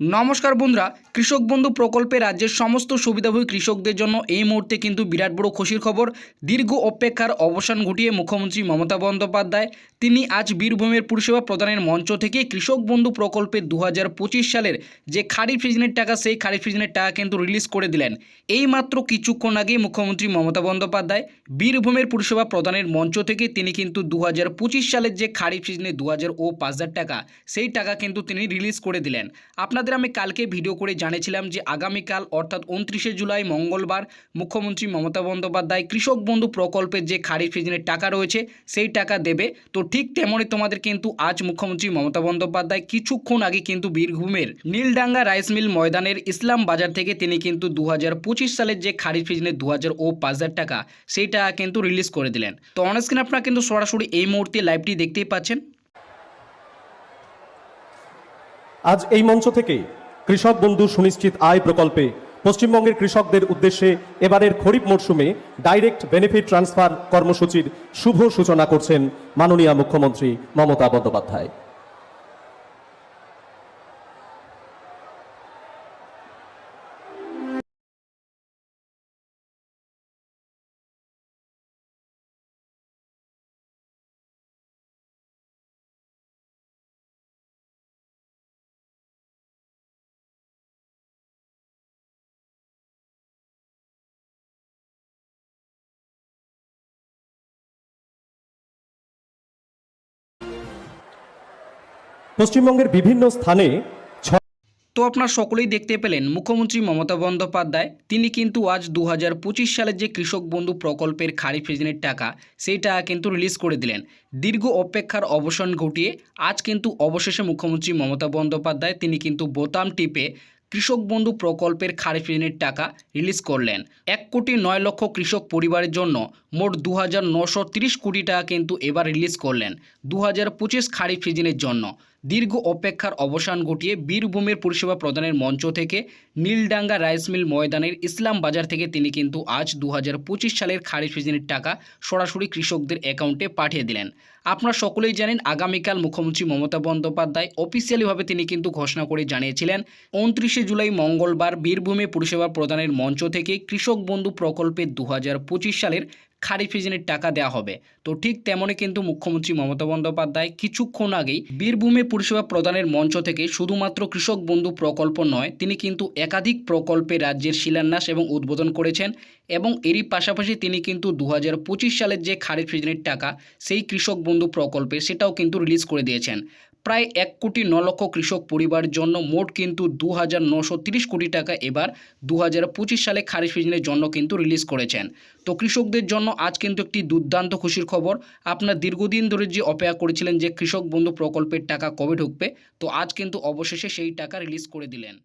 নমস্কার বন্ধুরা, কৃষক বন্ধু প্রকল্পে রাজ্যের সমস্ত সুবিধাভোগী কৃষকদের জন্য এই মুহূর্তে কিন্তু বিরাট বড় খুশির খবর। দীর্ঘ অপেক্ষার অবসান ঘটিয়ে মুখ্যমন্ত্রী মমতা বন্দ্যোপাধ্যায়, তিনি আজ বীরভূমের পরিষেবা প্রদানের মঞ্চ থেকে কৃষক বন্ধু প্রকল্পে দু সালের যে খারিফ সিজনের টাকা, সেই খারিফ সিজনের টাকা কিন্তু রিলিজ করে দিলেন। এই মাত্র কিছুক্ষণ আগে মুখ্যমন্ত্রী মমতা বন্দ্যোপাধ্যায় বীরভূমের পরিষেবা প্রদানের মঞ্চ থেকে তিনি কিন্তু দু হাজার পঁচিশ সালের যে খারিফ সিজনে দু হাজার ও পাঁচ হাজার টাকা, সেই টাকা কিন্তু তিনি রিলিজ করে দিলেন। আপনাদের আমি কালকে ভিডিও করে জানিয়েছিলাম যে আগামীকাল, অর্থাৎ উনত্রিশে জুলাই মঙ্গলবার, মুখ্যমন্ত্রী মমতা বন্দ্যোপাধ্যায় কৃষক বন্ধু প্রকল্পের যে খারিফ সিজনের টাকা রয়েছে, সেই টাকা দেবে। তো ঠিক তেমনই তোমাদের কিন্তু আজ মুখ্যমন্ত্রী মমতা বন্দ্যোপাধ্যায় কিছুক্ষণ আগে কিন্তু বীরভূমের নীলডাঙ্গা রাইস মিল ময়দানের ইসলাম বাজার থেকে তিনি কিন্তু দু হাজার পঁচিশ সালের যে খারিফ সিজনের দু ও পাঁচ হাজার টাকা সেই টাকা কিন্তু রিলিজ করে দিলেন। তো অনস্ক্রিন আপনারা কিন্তু সরাসরি এই মুহূর্তে লাইভটি দেখতেই পাচ্ছেন। আজ এই মঞ্চ থেকে কৃষক বন্ধু সুনিশ্চিত আয় প্রকল্পে পশ্চিমবঙ্গের কৃষকদের উদ্দেশ্যে এবারের খরিফ মরশুমে ডাইরেক্ট বেনিফিট ট্রান্সফার কর্মসূচির শুভ সূচনা করছেন মাননীয় মুখ্যমন্ত্রী মমতা বন্দ্যোপাধ্যায়। পশ্চিমবঙ্গের বিভিন্ন স্থানে তো আপনারা সকলেই দেখতে পেলেন মুখ্যমন্ত্রী মমতা বন্দ্যোপাধ্যায়। তিনি কিন্তু আজ দু হাজার পঁচিশ সালের যে কৃষক বন্ধু প্রকল্পের খারিফ সিজনের টাকা সেই টাকা কিন্তু রিলিজ করে দিলেন। দীর্ঘ অপেক্ষার অবসান ঘটিয়ে আজ কিন্তু অবশেষে মুখ্যমন্ত্রী মমতা বন্দ্যোপাধ্যায় তিনি কিন্তু বোতাম টিপে কৃষক বন্ধু প্রকল্পের খারিফ ঋণের টাকা রিলিজ করলেন। এক কোটি নয় লক্ষ কৃষক পরিবারের জন্য মোট দু কোটি টাকা কিন্তু এবার রিলিজ করলেন দু হাজার পঁচিশ খারিফ সিজনের জন্য। দীর্ঘ অপেক্ষার অবসান ঘটিয়ে বীরভূমের পরিষেবা প্রদানের মঞ্চ থেকে নীলডাঙ্গা রাইস মিল ময়দানের ইসলাম বাজার থেকে তিনি কিন্তু আজ দু হাজার পঁচিশ সালের খারিফ সিজনের টাকা সরাসরি কৃষকদের অ্যাকাউন্টে পাঠিয়ে দিলেন। আপনারা সকলেই জানেন, আগামীকাল মুখ্যমন্ত্রী মমতা বন্দ্যোপাধ্যায় অফিসিয়ালিভাবে তিনি কিন্তু ঘোষণা করে জানিয়েছিলেন, উনত্রিশে জুলাই মঙ্গলবার বীরভূমে পরিষেবা প্রদানের মঞ্চ থেকে কৃষক বন্ধু প্রকল্পের দু সালের খারিফ সিজনের টাকা দেওয়া হবে। তো ঠিক তেমনই কিন্তু মুখ্যমন্ত্রী মমতা বন্দ্যোপাধ্যায় কিছুক্ষণ আগেই বীরভূমে পরিষেবা প্রদানের মঞ্চ থেকে শুধুমাত্র কৃষক বন্ধু প্রকল্প নয়, তিনি কিন্তু একাধিক প্রকল্পে রাজ্যের শিলান্যাস এবং উদ্বোধন করেছেন এবং এরই পাশাপাশি তিনি কিন্তু দু হাজার পঁচিশ সালের যে খারিফ সিজনের টাকা, সেই কৃষক বন্ধু প্রকল্পে সেটাও কিন্তু রিলিজ করে দিয়েছেন। প্রায় এক কোটি ন লক্ষ কৃষক পরিবার জন্য মোট কিন্তু দু হাজার নশো তিরিশ কোটি টাকা এবার দু হাজার পঁচিশ সালে খারিফ সিজনের জন্য কিন্তু রিলিজ করেছেন। তো কৃষকদের জন্য আজ কিন্তু একটি দুর্দান্ত খুশির খবর। আপনার দীর্ঘদিন ধরে যে অপেক্ষা করেছিলেন যে কৃষক বন্ধু প্রকল্পের টাকা কবে ঢুকবে, তো আজ কিন্তু অবশেষে সেই টাকা রিলিজ করে দিলেন।